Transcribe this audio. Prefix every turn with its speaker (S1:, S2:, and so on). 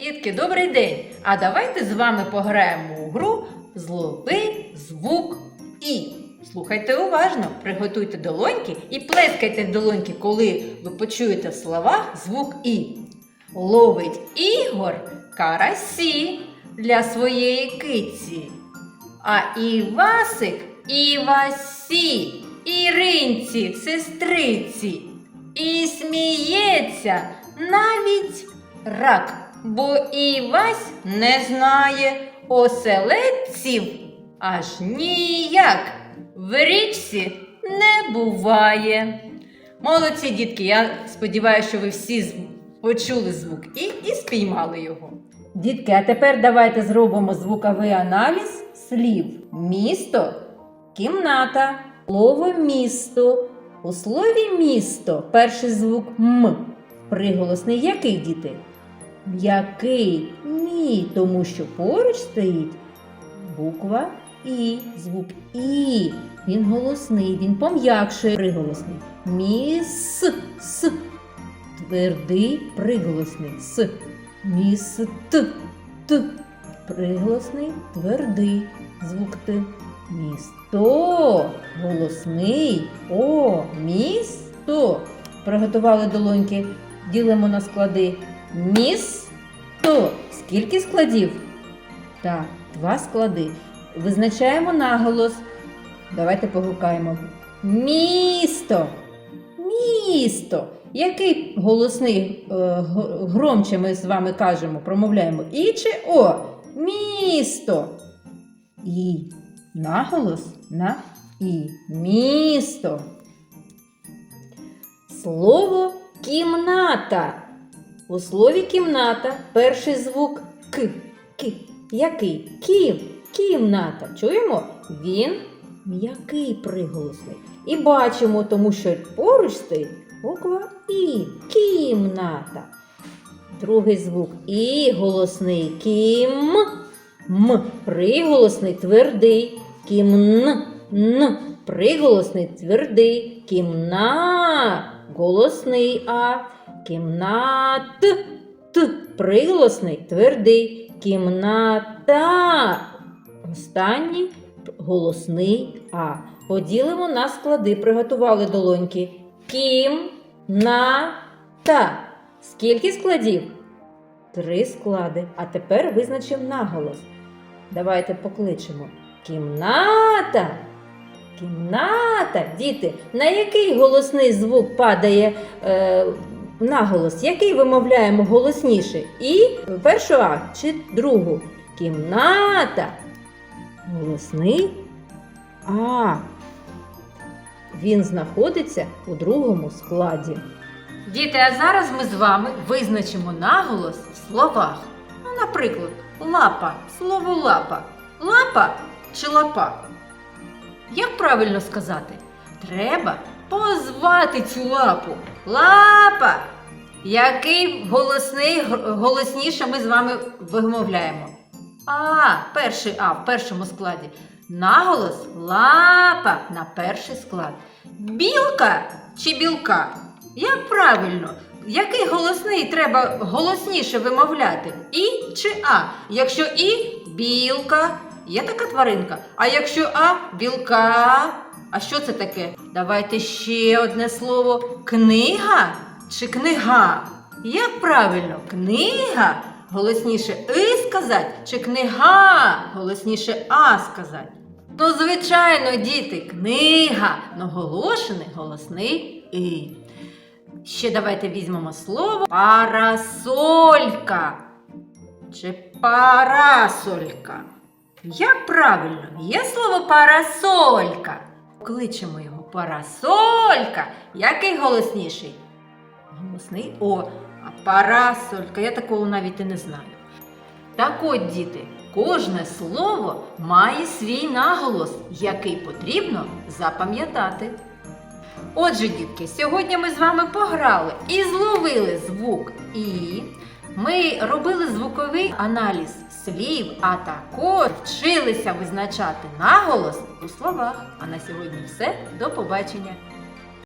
S1: Дітки, добрий день! А давайте з вами пограємо у гру Злови звук І. Слухайте уважно, приготуйте долоньки і плескайте долоньки, коли ви почуєте в словах звук І. Ловить Ігор карасі для своєї киці. А Івасик Івасі, Іринці, сестриці. І сміється навіть рак, бо Івась не знає оселедців аж ніяк в річці не буває. Молодці, дітки, я сподіваюся, що ви всі почули звук І і спіймали його. Дітки, а тепер давайте зробимо звуковий аналіз слів. Місто, кімната, слово місто. У слові місто перший звук М. Приголосний який діти? М'який мій, тому що поруч стоїть буква І, звук І. Він голосний, він пом'якшує приголосний. Міс, с. Твердий приголосний с. Міс т. Т. Приголосний твердий звук Т. Місто. Голосний. О, місто. Приготували долоньки. Ділимо на склади. Місто. Скільки складів? Так, два склади. Визначаємо наголос. Давайте погукаємо. Місто. Місто. Який голосний е, громче ми з вами кажемо, промовляємо І чи О? Місто. І. Наголос на І. Місто. Слово кімната. У слові кімната перший звук К. К. Який? Кім. Кімната. Чуємо? Він м'який приголосний. І бачимо, тому що поруч стоїть буква І. Кімната. Другий звук І голосний. Кім. М. Приголосний твердий. Кімн. Н. Приголосний твердий. Кімна. Голосний А. Кімнат. Т. Приголосний твердий. Кімната. Останній голосний А. Поділимо на склади. Приготували долоньки. Кім. На. Та. Скільки складів? Три склади. А тепер визначимо наголос. Давайте покличемо. Кімната. Кімната. Діти, на який голосний звук падає е, наголос? Який вимовляємо голосніше? І першу А чи другу? Кімната. Голосний А. Він знаходиться у другому складі. Діти, а зараз ми з вами визначимо наголос в словах. Ну, наприклад, лапа, слово лапа. Лапа чи лапа? Як правильно сказати? Треба позвати цю лапу. Лапа! Який голосний, голосніше ми з вами вимовляємо? А, перший А в першому складі. Наголос лапа на перший склад. Білка чи білка? Як правильно? Який голосний треба голосніше вимовляти? І чи А? Якщо І білка, є така тваринка. А якщо А білка. А що це таке? Давайте ще одне слово. Книга чи книга? Як правильно? Книга голосніше И сказати чи книга голосніше А сказати? Ну, звичайно, діти, книга, наголошений голосний И. Ще давайте візьмемо слово парасолька чи парасолька. Як правильно? Є слово парасолька. Кличемо його парасолька. Який голосніший? Голосний О. А парасолька. Я такого навіть і не знаю. Так от, діти, кожне слово має свій наголос, який потрібно запам'ятати. Отже, дітки, сьогодні ми з вами пограли і зловили звук І. Ми робили звуковий аналіз слів, а також вчилися визначати наголос у словах. А на сьогодні все. До побачення!